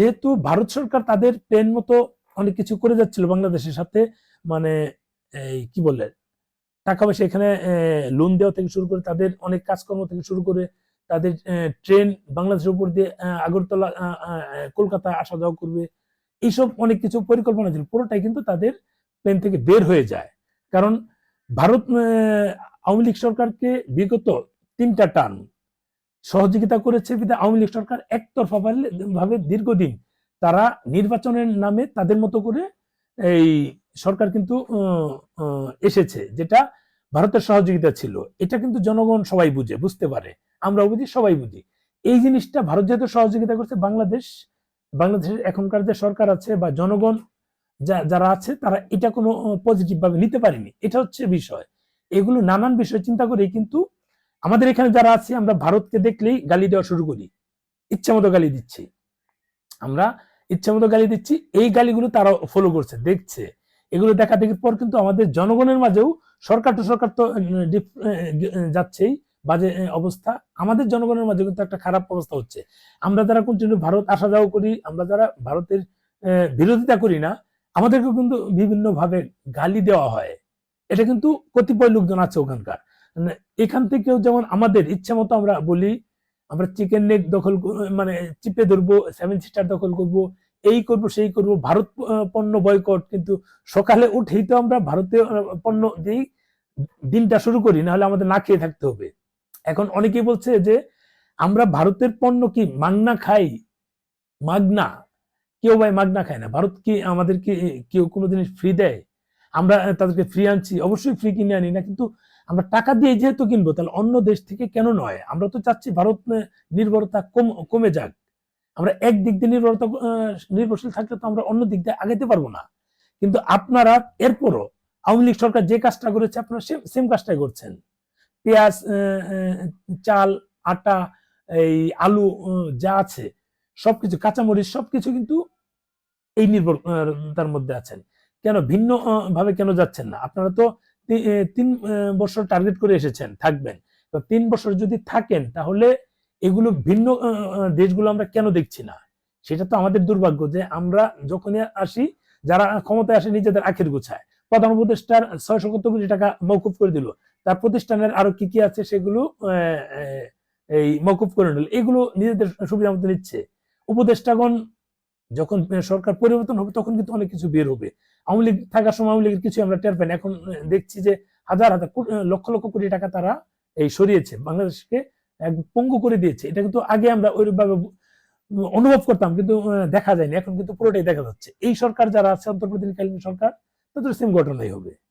যেহেতু ভারত সরকার তাদের প্লেন মতো অনেক কিছু করে যাচ্ছিল বাংলাদেশের সাথে মানে এই কি বলে, টাকা পয়সা এখানে লোন দেওয়া থেকে শুরু করে তাদের অনেক কাজকর্ম থেকে শুরু করে তাদের ট্রেন বাংলাদেশের উপর দিয়ে আগরতলা কলকাতা আসা যাওয়া করবে। এইসব অনেক কিছু পরিকল্পনা ছিল। পুরোটাই কিন্তু তাদের প্লেন থেকে বের হয়ে যায়। কারণ ভারত আওয়ামী লীগ সরকারকে বিগত তিনটা টার্ম সহযোগিতা করেছে আওয়ামী লীগ সরকার একতরফা ভাবে- দীর্ঘদিন। তারা নির্বাচনের নামে তাদের মতো করে এই সরকার কিন্তু এসেছে, যেটা ভারতের সহযোগিতা ছিল। এটা কিন্তু জনগণ সবাই বুঝে, বুঝতে পারে। আমরা বুঝি, সবাই বুঝি। এই জিনিসটা ভারত যেহেতু সহযোগিতা করছে, বাংলাদেশ, বাংলাদেশের এখনকার যে সরকার আছে বা জনগণ যারা আছে, তারা এটা কোনো পজিটিভ ভাবে নিতে পারেনি। এটা হচ্ছে বিষয়। এগুলো নানান বিষয় চিন্তা করে কিন্তু আমাদের এখানে যারা আছি, আমরা ভারতকে দেখলেই গালি দেওয়া শুরু করি। ইচ্ছা মতো গালি দিচ্ছি। আমরা ইচ্ছা মতো গালি দিচ্ছি, এই গালিগুলো তারা ফলো করছে, দেখছে। এগুলো দেখা দেখির পর কিন্তু আমাদের জনগণের মাঝেও সরকার তো সরকার তো যাচ্ছেই, বাজে অবস্থা। আমাদের জনগণের মাঝে কিন্তু একটা খারাপ অবস্থা হচ্ছে। আমরা যারা কন্টিনিউ ভারত আসা যাওয়া করি, আমরা যারা ভারতের বিরোধিতা করি না আমাদেরকে কিন্তু বিভিন্নভাবে গালি দেওয়া হয়। এটা কিন্তু কতিপয় লোকজন আছে ওখানকার। এখান থেকেও যেমন আমাদের ইচ্ছা মতো আমরা বলি, আমরা চিকেন নেক দখল মানে চিপে ধরবো সেভেন সিস্টার দখল করব, এই করব, সেই করব, ভারত পণ্য বয়কট কিন্তু সকালে উঠেই তো আমরা ভারতীয় পণ্য দিয়েই দিনটা শুরু করি না হলে আমাদের না খেয়ে থাকতে হবে। এখন অনেকেই বলছে যে, আমরা ভারতের পণ্য কি মাগনা খাই? মাগনা। কেউ ভাই মাগনা খায় না। ভারত কি আমাদের কি কেউ কোনো জিনিস ফ্রি দেয়? আমরা তাদেরকে ফ্রি আনছি। অবশ্যই ফ্রি কিনে আনি না, কিন্তু আমরা টাকা দিয়ে যেহেতু কিনবো, তাহলে অন্য দেশ থেকে কেন নয়? আমরা তো চাচ্ছি ভারত নির্ভরতা কম, কমে যাক। আমরা এক দিক দিয়ে নির্ভরতা নির্ভরশীল থাকলে তো আমরা অন্য দিক দিয়ে আগাইতে পারব না। কিন্তু আপনারা, এরপরও আওয়ামী লীগ সরকার যে কাজটা করেছে, আপনারা সেম কাজটাই করছেন। পেঁয়াজ চাল, আটা, এই আলু যা আছে, সবকিছু, কাঁচামরিচ, সবকিছু কিন্তু এই নির্ভর তার মধ্যে আছেন। কেন ভিন্ন ভাবে কেন যাচ্ছেন না? আপনারা তো তিন বছর টার্গেট করে এসেছেন, থাকবেন। তো তিন বছর যদি থাকেন, তাহলে এগুলো ভিন্ন দেশগুলো আমরা কেন দেখছি না? সেটা তো আমাদের দুর্ভাগ্য যে আমরা যখনই আসি, যারা ক্ষমতায় আসে নিজেদের আখের গুছায়। প্রধান উপদেষ্টার ছয়শো কত কোটি টাকা মৌকুফ করে দিল। তার প্রতিষ্ঠানের আরও কি কি আছে সেগুলো এই মৌকুফ করে নিল। এগুলো নিজেদের সুবিধা মতো নিচ্ছে। উপদেষ্টাগণ যখন সরকার পরিবর্তন হবে, তখন কিন্তু অনেক কিছু বের হবে। আওয়ামী লীগ, থাকার সময় আওয়ামী লীগের কিছু আমরা টের পাইনি। এখন দেখছি যে হাজার হাজার লক্ষ লক্ষ কোটি টাকা তারা এই সরিয়েছে, বাংলাদেশকে এক পঙ্গু করে দিয়েছে। এটা কিন্তু আগে আমরা ওইভাবে অনুভব করতাম, কিন্তু দেখা যায়নি। এখন কিন্তু পুরোটাই দেখা যাচ্ছে। এই সরকার যারা আছে, অন্তর্বর্তীকালীন সরকার, তাদের সিম ঘটনাই হবে।